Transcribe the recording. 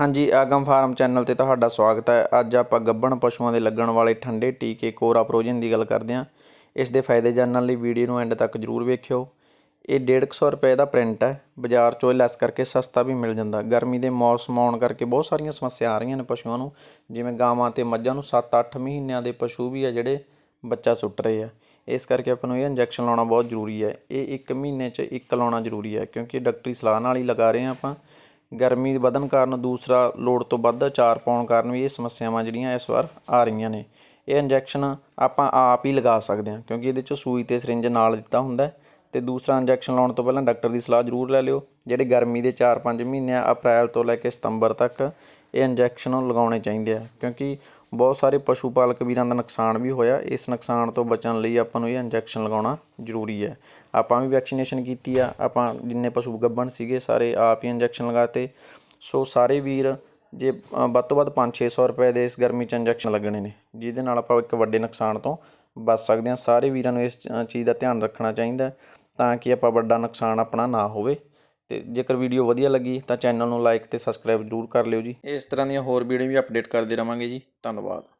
ਹਾਂਜੀ, ਆਗਮ farm channel ਤੇ ਤੁਹਾਡਾ ਸਵਾਗਤ ਹੈ। ਅੱਜ ਆਪਾਂ ਗੱਭਣ ਪਸ਼ੂਆਂ ਦੇ ਲੱਗਣ ਵਾਲੇ ਠੰਡੇ ਟੀਕੇ ਕੋਰਾ ਪ੍ਰੋਜਨ ਦੀ ਗੱਲ ਕਰਦੇ ਹਾਂ। ਇਸ ਦੇ ਫਾਇਦੇ ਜਾਣਨ ਲਈ ਵੀਡੀਓ ਨੂੰ ਐਂਡ ਤੱਕ ਜਰੂਰ ਵੇਖਿਓ। ਇਹ 150 ਰੁਪਏ ਦਾ ਪ੍ਰਿੰਟ ਹੈ। ਬਾਜ਼ਾਰ ਚੋਂ ਲੈਸ ਕਰਕੇ ਸਸਤਾ ਵੀ ਮਿਲ ਜਾਂਦਾ। ਗਰਮੀ ਦੇ ਮੌਸਮ ਆਉਣ ਕਰਕੇ ਬਹੁਤ ਸਾਰੀਆਂ ਸਮੱਸਿਆ ਆ ਰਹੀਆਂ ਨੇ ਪਸ਼ੂਆਂ ਨੂੰ। ਜਿਵੇਂ ਗਾਵਾਂ ਤੇ ਮੱਝਾਂ ਨੂੰ 7-8 ਮਹੀਨਿਆਂ ਦੇ ਪਸ਼ੂ ਵੀ ਆ ਜਿਹੜੇ ਬੱਚਾ ਸੁੱਟ ਰਹੇ ਆ। ਇਸ ਕਰਕੇ ਆਪਾਂ ਨੂੰ ਇਹ ਇੰਜੈਕਸ਼ਨ ਲਾਉਣਾ ਬਹੁਤ ਜ਼ਰੂਰੀ ਹੈ। ਇਹ 1 ਮਹੀਨੇ 'ਚ ਇੱਕ ਲਾਉਣਾ ਜ਼ਰੂਰੀ ਹੈ। ਕਿਉਂਕਿ ਡਾਕਟਰੀ ਸਲਾਹ ਨਾਲ ਹੀ ਲਗਾ ਰਹੇ ਹਾਂ ਆਪਾਂ। ਗਰਮੀ ਵਧਣ ਕਾਰਨ ਦੂਸਰਾ ਲੋੜ ਤੋਂ ਵੱਧ ਅਚਾਰ ਪਾਉਣ ਕਾਰਨ ਵੀ ਇਹ ਸਮੱਸਿਆਵਾਂ ਜਿਹੜੀਆਂ ਇਸ ਵਾਰ ਆ ਰਹੀਆਂ ਨੇ। ਇਹ ਇੰਜੈਕਸ਼ਨ ਆਪਾਂ ਆਪ ਹੀ ਲਗਾ ਸਕਦੇ ਹਾਂ, ਕਿਉਂਕਿ ਇਹਦੇ 'ਚ ਸੂਈ ਅਤੇ ਸਰਿੰਜ ਨਾਲ ਦਿੱਤਾ ਹੁੰਦਾ ਤੇ ਦੂਸਰਾ ਇੰਜੈਕਸ਼ਨ ਲਾਉਣ ਤੋਂ ਪਹਿਲਾਂ ਡਾਕਟਰ ਦੀ ਸਲਾਹ ਜ਼ਰੂਰ ਲੈ ਲਿਓ, ਜਿਹੜੇ ਗਰਮੀ ਦੇ 4-5 ਮਹੀਨੇ ਅਪ੍ਰੈਲ ਤੋਂ ਲੈ ਕੇ ਸਤੰਬਰ ਤੱਕ ਇਹ ਇੰਜੈਕਸ਼ਨ ਲਗਾਉਣੇ ਚਾਹੀਦੇ ਆ। ਕਿਉਂਕਿ ਬਹੁਤ ਸਾਰੇ ਪਸ਼ੂ ਪਾਲਕ ਵੀਰਾਂ ਦਾ ਨੁਕਸਾਨ ਵੀ ਹੋਇਆ, ਇਸ ਨੁਕਸਾਨ ਤੋਂ ਬਚਣ ਲਈ ਆਪਾਂ ਨੂੰ ਇਹ ਇੰਜੈਕਸ਼ਨ ਲਗਾਉਣਾ ਜ਼ਰੂਰੀ ਹੈ। ਆਪਾਂ ਵੀ ਵੈਕਸੀਨੇਸ਼ਨ ਕੀਤੀ ਆ, ਆਪਾਂ ਜਿੰਨੇ ਪਸ਼ੂ ਗੱਭਣ ਸੀਗੇ, ਸਾਰੇ ਆਪ ਹੀ ਇੰਜੈਕਸ਼ਨ ਲਗਾਤੇ। ਸੋ ਸਾਰੇ ਵੀਰ, ਜੇ ਵੱਧ ਤੋਂ ਵੱਧ 5-600 ਰੁਪਏ ਦੇ ਇਸ ਗਰਮੀ 'ਚ ਇੰਜੈਕਸ਼ਨ ਲੱਗਣੇ ਨੇ, ਜਿਹਦੇ ਨਾਲ ਆਪਾਂ ਇੱਕ ਵੱਡੇ ਨੁਕਸਾਨ ਤੋਂ ਬਚ ਸਕਦੇ ਹਾਂ। ਸਾਰੇ ਵੀਰਾਂ ਨੂੰ ਇਸ ਚੀਜ਼ ਦਾ ਧਿਆਨ ਰੱਖਣਾ ਚਾਹੀਦਾ। ਤਾਂ ਕਿ ਆਪਾਂ ਵੱਡਾ ਨੁਕਸਾਨ ਆਪਣਾ ਨਾ ਹੋਵੇ। ਤੇ ਜੇਕਰ ਵੀਡੀਓ ਵਧੀਆ ਲੱਗੀ ਤਾਂ ਚੈਨਲ ਨੂੰ ਲਾਈਕ ਤੇ ਸਬਸਕ੍ਰਾਈਬ ਜ਼ਰੂਰ ਕਰ ਲਿਓ ਜੀ। ਇਸ ਤਰ੍ਹਾਂ ਦੀਆਂ ਹੋਰ ਵੀਡੀਓ ਵੀ ਅਪਡੇਟ ਕਰਦੇ ਰਵਾਂਗੇ ਜੀ। ਧੰਨਵਾਦ।